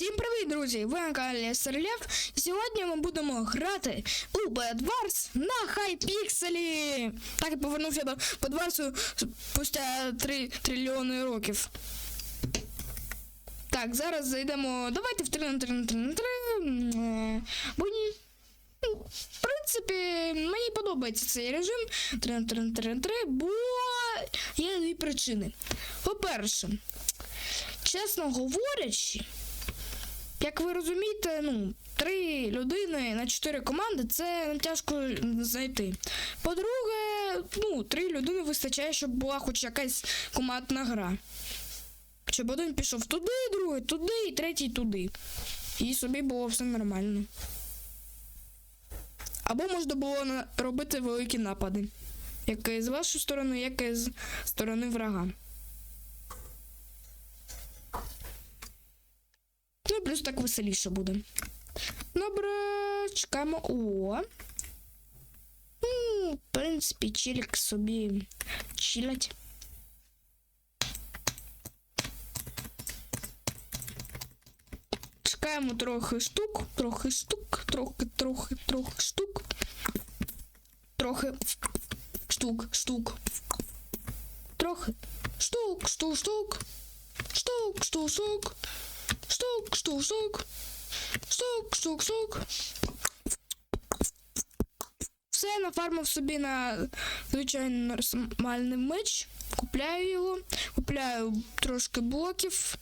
Всім привіт, друзі! Ви на каналі Серлєв. Сьогодні ми будемо грати у Wars на хайпікселі. Так я повернувся до Wars спустя 3 трильйони років. Так, зараз зайдемо. Давайте в 3 на 3 на 3 на 3. Е, Бо ну, В принципі, мені подобається цей режим 3 на 3 на 3 на 3, бо є дві причини. По-перше, чесно говорячи, як ви розумієте, ну, три людини на чотири команди це тяжко знайти. По-друге, ну, три людини вистачає, щоб була хоч якась командна гра. Щоб один пішов туди, другий туди і третій туди. І собі було все нормально. Або можна було робити великі напади. Як з вашої сторони, як і з сторони врага. І плюс так веселіше буде. Добре, чекаємо. О. Ну, в принципі, чилік собі чилять. Чекаємо трохи штук, трохи штук, трохи, трохи, трохи штук. Трохи штук, штук. Трохи штук, штук, штук. Штук, штук, штук. Штук, штук, штук. Штук, штук, штук. Все нафармив собі на звичайно нормальний меч. Купляю його, купляю трошки блоків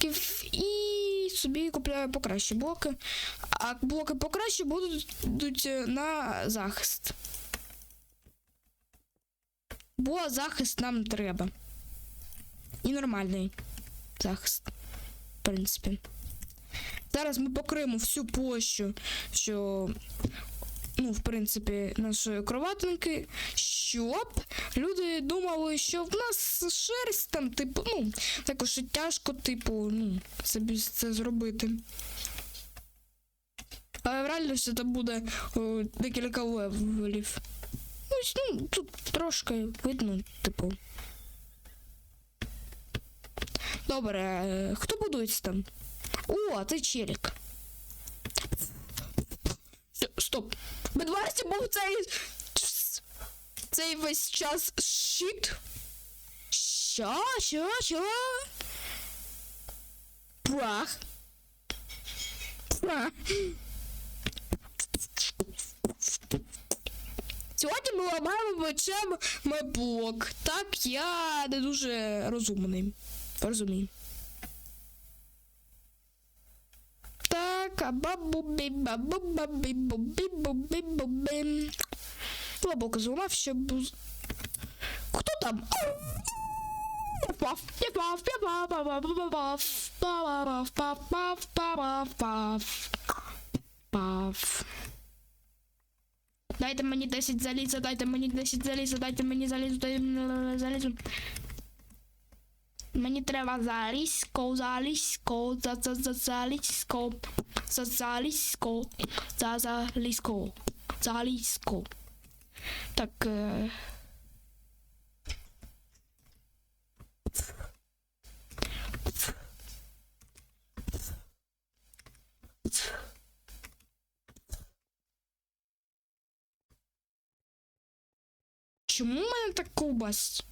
ків- і собі купляю покраще блоки. А блоки будуть будуть е, на захист. Бо захист нам треба. І нормальний захист, принципі. Зараз ми покриємо всю площу, що, ну, в принципі, нашої кроватинки, щоб люди думали, що в нас шерсть там, типу, ну, також і тяжко, типу, ну, собі це зробити. Але в реальності це буде о, декілька левелів. Ну, тут трошки видно, типу. Добре, е, хто будується там? О, це челік. Стоп. Бедварсі був цей. Цей весь час щит. Що? Що? Що? Прах. Прах. Сьогодні ми ламаємо мечем мой блок. Так, я не дуже розумний. Розумію. Так, а бабу-бі, бабу-бабі, бубі-бубі-бубі. Лобок зламав, щоб... буз- Хто там? Пав, я пав, я пав, пав, пав, пав, пав, пав, пав, пав, пав, пав. Дайте мені 10 заліза, дайте мені 10 заліза, дайте мені залізу, дайте мені залізу. Мені треба залізько, залізько, за за за залізько, за залізько, за залізько, залізько. Так. Е... Чому в мене так ковбас?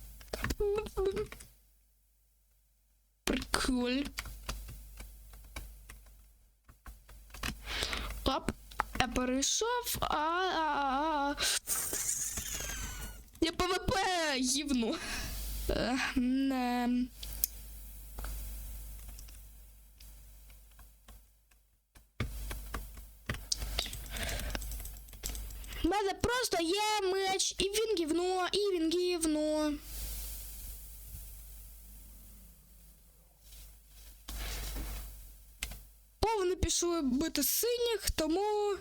Приколь. Оп, я перейшов, а, а, а. Я ПВП гівну. Не. У мене просто є меч, і він гівно, і він гівно. Повно пішли бити синіх, тому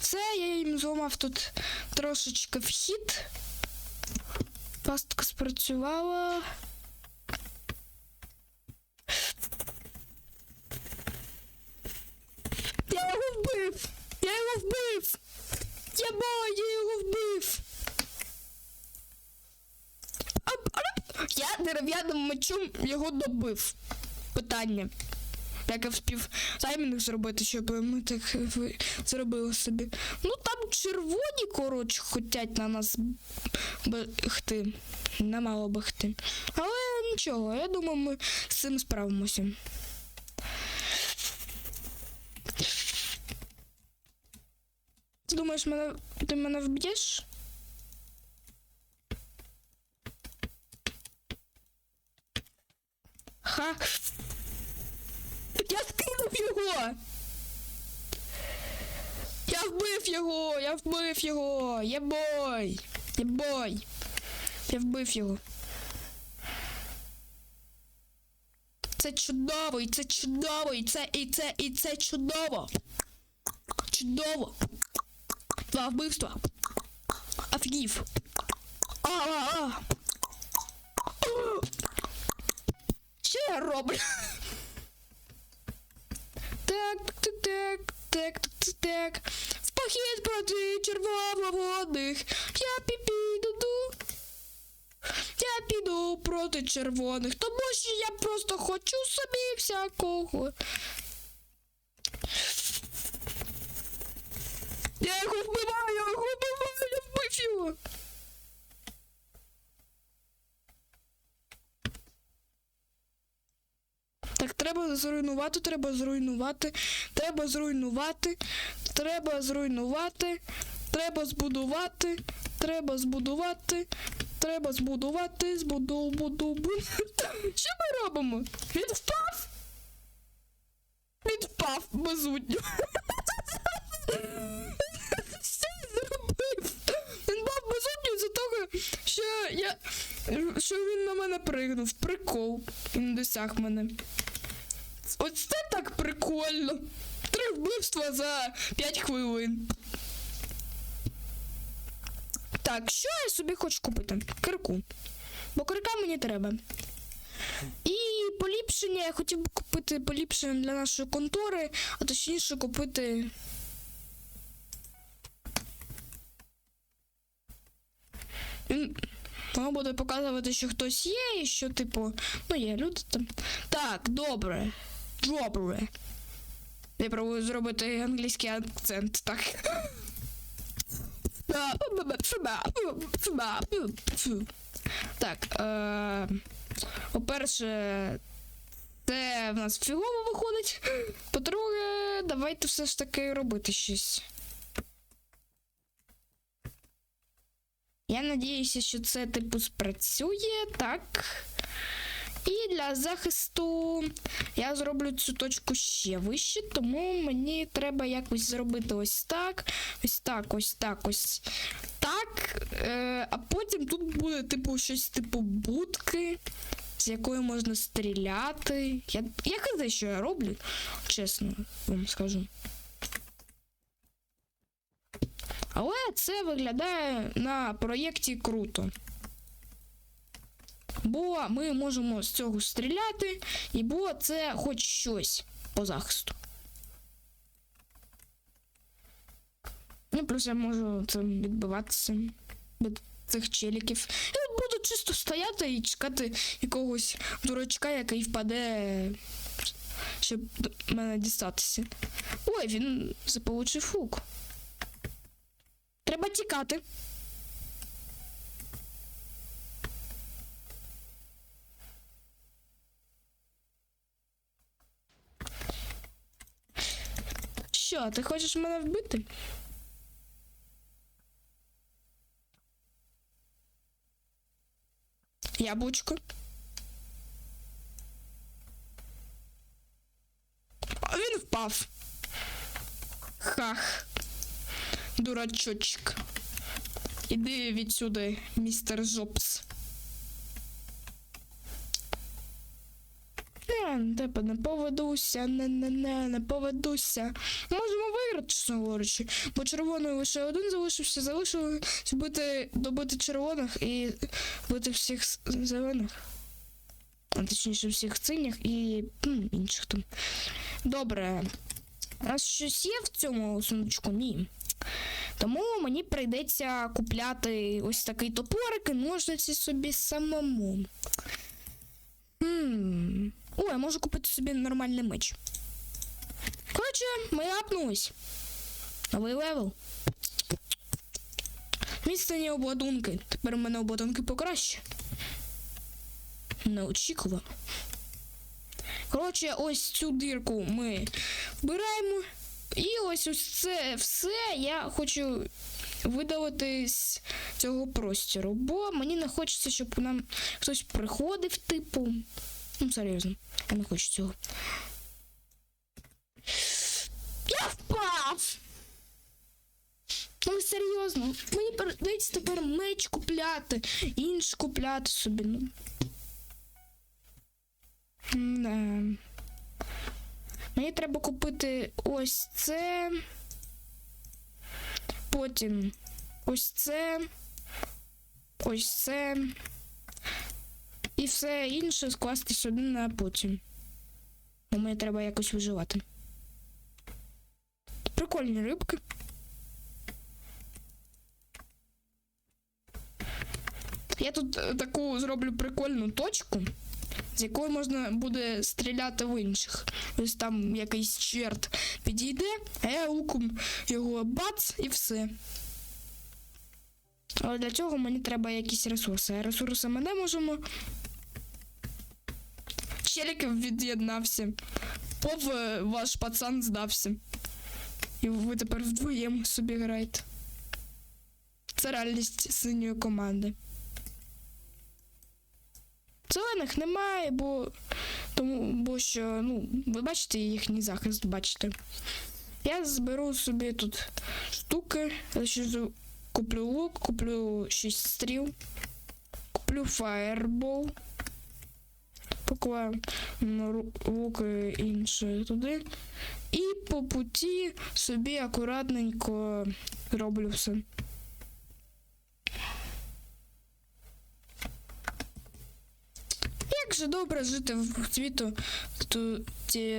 все, я їм зламав тут трошечки вхід. Пастка спрацювала. Я його вбив! Я його вбив! Я бо, я його вбив! Я дерев'яним мечом його добив. Питання. Як таймінг зробити, щоб ми так зробили собі. Ну там червоні, коротше, хотять на нас бехти. Немало бехти. Але нічого, я думаю, ми з цим справимося. Ти думаєш, мене, ти мене вб'єш? Ха. Я скинув його. Я вбив його, я вбив його. Єбой. Єбой. Я вбив його. Це чудово, і це чудово, і це, і це, і це чудово. Чудово. Два вбивства. Офігів. А-а-а. Що я роблю? Так, так, так, так, так, так. В похід проти червоноводних. Я піпі дуду. Я піду проти червоних, тому що я просто хочу собі всякого. Я його вбиваю, я його вбиваю, я вбив його. Так, треба зруйнувати, треба зруйнувати, треба зруйнувати, треба зруйнувати, треба збудувати, треба збудувати, треба збудувати, збуду, буду. Що ми робимо? Він впав? Він впав безудньо. Що я зробив? Він впав безудньо за того, що я. що він на мене пригнув. Прикол. Він досяг мене. Ось це так прикольно. Три вбивства за 5 хвилин. Так, що я собі хочу купити? Кирку. Бо кирка мені треба. І поліпшення, я хотів би купити поліпшення для нашої контори, а точніше купити. Воно буде показувати, що хтось є, і що, типу, ну є люди там. Так, добре. Добре. Я пробую зробити англійський акцент, так. Так, е, по-перше, це в нас фігово виходить. По-друге, давайте все ж таки робити щось. Я надіюся, що це типу спрацює, так. І для захисту я зроблю цю точку ще вище, тому мені треба якось зробити ось так, ось так, ось так, ось так. Е, а потім тут буде, типу, щось типу будки, з якої можна стріляти. Я, я казав, що я роблю, чесно вам скажу. Але це виглядає на проєкті круто. Бо ми можемо з цього стріляти, і бо це хоч щось по захисту. Ну, плюс я можу цим відбиватися від цих челіків. Я буду чисто стояти і чекати якогось дурачка, який впаде, щоб до мене дістатися. Ой, він заполучив фук. Треба тікати. Що, ти хочеш мене вбити? Яблучко. А він впав. Хах. Дурачочок. Іди відсюди, містер Жобс. Не, тебе не поведуся, не, не, не, не поведуся. Можемо говорячи, бо червоний лише один залишився, залишилось бити, добити червоних і бити всіх зелених. А точніше всіх синіх і м, інших там. Добре. У нас щось є в цьому сундучку? Ні. Тому мені прийдеться купляти ось такий топорик і ножниці собі самому. Хм. О, я можу купити собі нормальний меч. Коротше, ми апнулись. Новий левел. Міцнені обладунки. Тепер у мене обладунки покраще. Неочікувано. Коротше, ось цю дирку ми вбираємо. І ось ось це все я хочу видалити з цього простіру, бо мені не хочеться, щоб нам хтось приходив, типу. Ну, серйозно, я не хочу цього. Я впав! Ну, серйозно, мені прийдеться тепер меч купляти, інш купляти собі. Ну. Да. Мені треба купити ось це. Потім ось це. Ось це. І все інше скласти сюди на потім. Бо мені треба якось виживати. Прикольні рибки. Я тут е, таку зроблю прикольну точку, з якої можна буде стріляти в інших. Ось там якийсь черт підійде, а я луком його бац і все. Але для цього мені треба якісь ресурси. А ресурси ми не можемо. Челік від'єднався. Пов е, ваш пацан здався. І ви тепер вдвоєм собі граєте. Це реальність синьої команди. Зелених немає, бо тому, бо що, ну, ви бачите їхній захист, бачите. Я зберу собі тут штуки, куплю лук, куплю 6 стріл, куплю фаербол, поклаю ну, ру- інші туди. І по путі собі акуратненько роблю все. Як же добре жити в світу,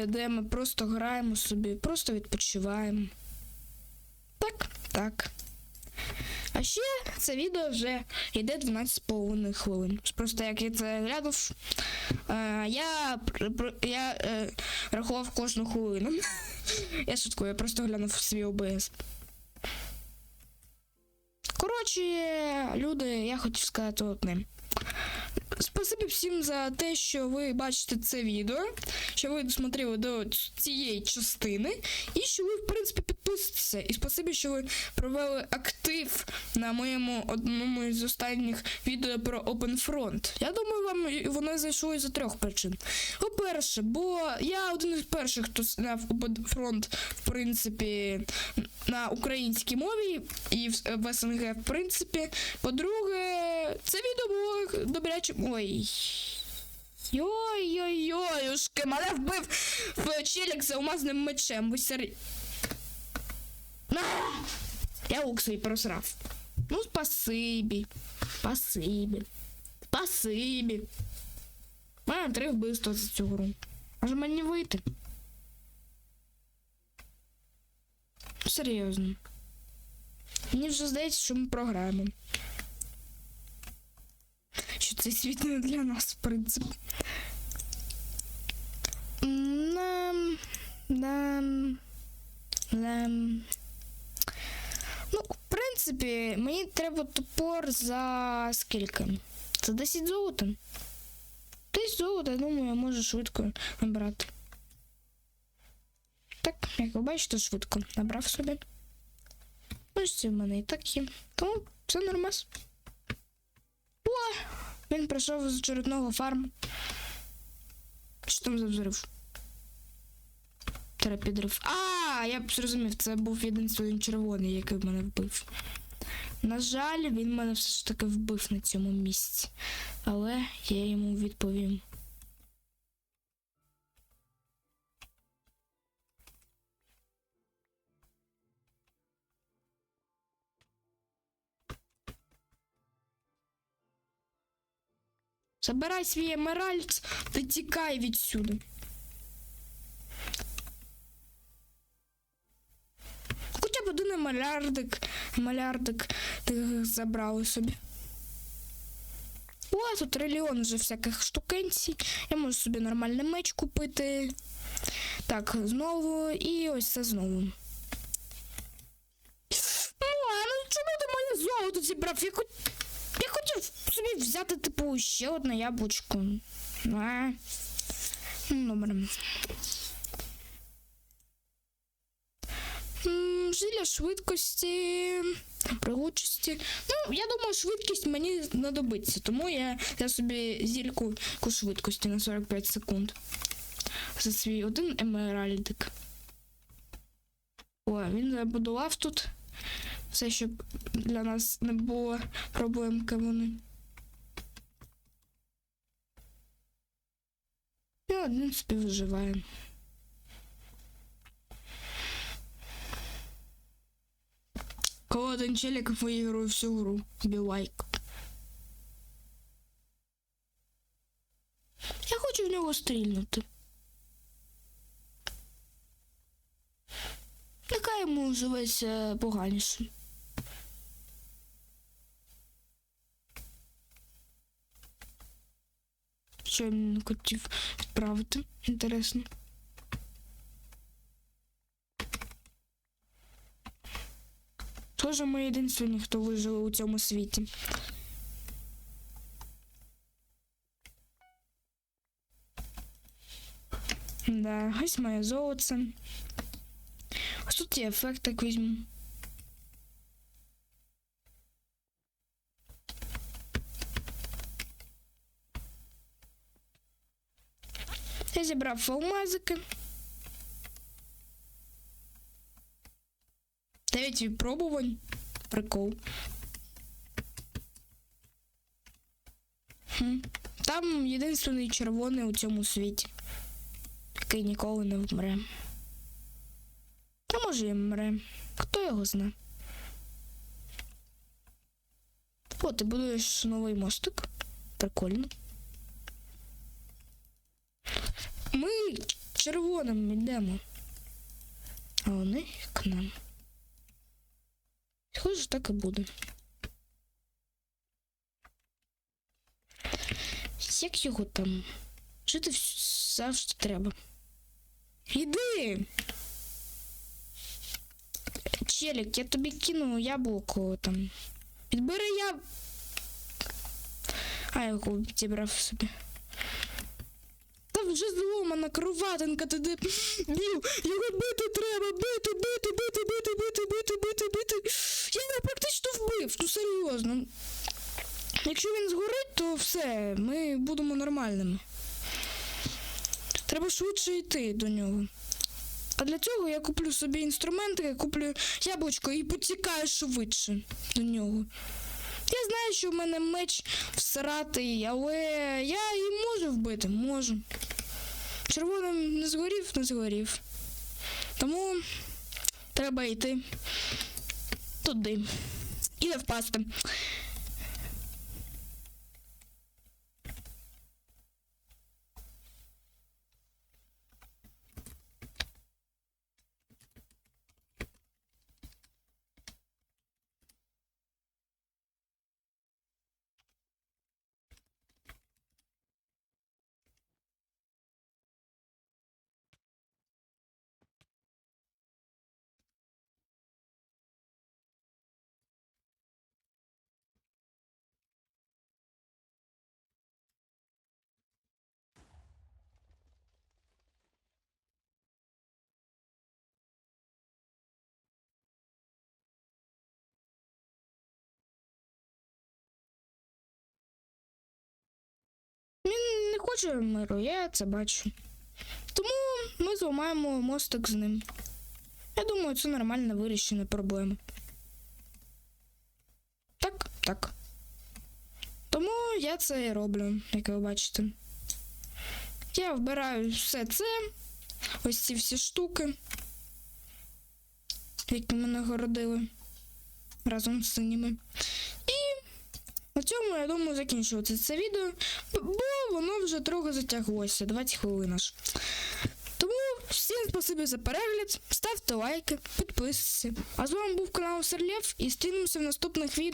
де ми просто граємо собі, просто відпочиваємо. Так, так. А ще це відео вже йде 12,5 хвилин. Просто як я це глянув, е, я, я е, рахував кожну хвилину. Я шуткую, я просто глянув свій ОБС. Коротше, люди, я хотів сказати одне. Спасибі всім за те, що ви бачите це відео, що ви досмотрели до цієї частини, і що ви, в принципі, підписуєтеся. І спасибі, що ви провели актив на моєму одному із останніх відео про OpenFront. Я думаю, вам воно зайшло із-за трьох причин. По-перше, бо я один із перших, хто зняв OpenFront, в принципі, на українській мові і в СНГ, в принципі. По-друге, це відео було добряче. Ой. Йой-йой-йой, мене вбив в челік з алмазним мечем. Ви сер... Я лук свій просрав. Ну, спасибі. Спасибі. Спасибі. У мене три вбивства за цю гру. Може мені вийти? Серйозно. Мені вже здається, що ми програємо. Цей для нас, в принципі. Нам. Нам. Нам. Ну, в принципі, мені треба топор за скільки? За 10 золота. 10 золота, я думаю, я можу швидко набрати. Так, як ви бачите, швидко набрав собі. Ось це в мене і так є. Тому все нормас. Він прийшов з очередного фарму. Що там за взрив? Підрив. А, я б зрозумів, це був один червоний, який мене вбив. На жаль, він мене все ж таки вбив на цьому місці. Але я йому відповім. Забирай свій емеральд та тікай відсюди. Хоча б один емалярдик, емалярдик ти забрали собі. О, тут трильйон вже всяких штукенцій. Я можу собі нормальний меч купити. Так, знову і ось це знову. Ну, а ну чому ти моє золото зібрав? Я, собі взяти, типу, ще одне яблучко. Ну, Добре. Зілля швидкості, пригучості. Ну, я думаю, швидкість мені знадобиться, тому я, я собі зільку ку швидкості на 45 секунд. За свій один емеральдик. О, він забудував тут. Все, щоб для нас не було проблемки вони. Ми одним співживаємо. Кого один челик виграє всю гру? Білайк. Я хочу в нього стрільнути. Яка йому живеться поганіше? Що він хотів відправити? Інтересно. Тоже ми єдинственні, хто вижив у цьому світі. Да, ось моє золоце. Ось тут є ефект, так візьму. Зібрав алмазики. Дев'ять випробувань. Прикол. Хм. Там єдиний червоний у цьому світі, який ніколи не вмре. А може і вмре. Хто його зна? О, ти будуєш новий мостик. Прикольно. Ми червоним йдемо. А вони к нам. Схоже, так і буде. Як його там? Жити завжди треба. Іди! Челік, я тобі кину яблуко там. Підбери я. А я його зібрав собі. Вже зломана кроватинка туди. Бів, його бити треба, бити, бити, бити, бити, бити, бити, бити, бити. Я його практично вбив, ну серйозно. Якщо він згорить, то все, ми будемо нормальними. Треба швидше йти до нього. А для цього я куплю собі інструменти, куплю яблучко і потікаю швидше до нього. Я знаю, що в мене меч всратий, але я її можу вбити, можу. Червоним не згорів, не згорів. Тому треба йти туди. І не впасти. Хоче миру, я це бачу. Тому ми зламаємо мостик з ним. Я думаю, це нормальне вирішення проблеми. Так, так. Тому я це і роблю, як ви бачите. Я вбираю все це, ось ці всі штуки, які мене городили разом з синіми. На цьому, я думаю, закінчувати це відео, бо воно вже трохи затяглося, 20 хвилин аж. Тому всім спасибі за перегляд, ставте лайки, підписуйтесь. А з вами був канал Серлєв і стрінемося в наступних відео.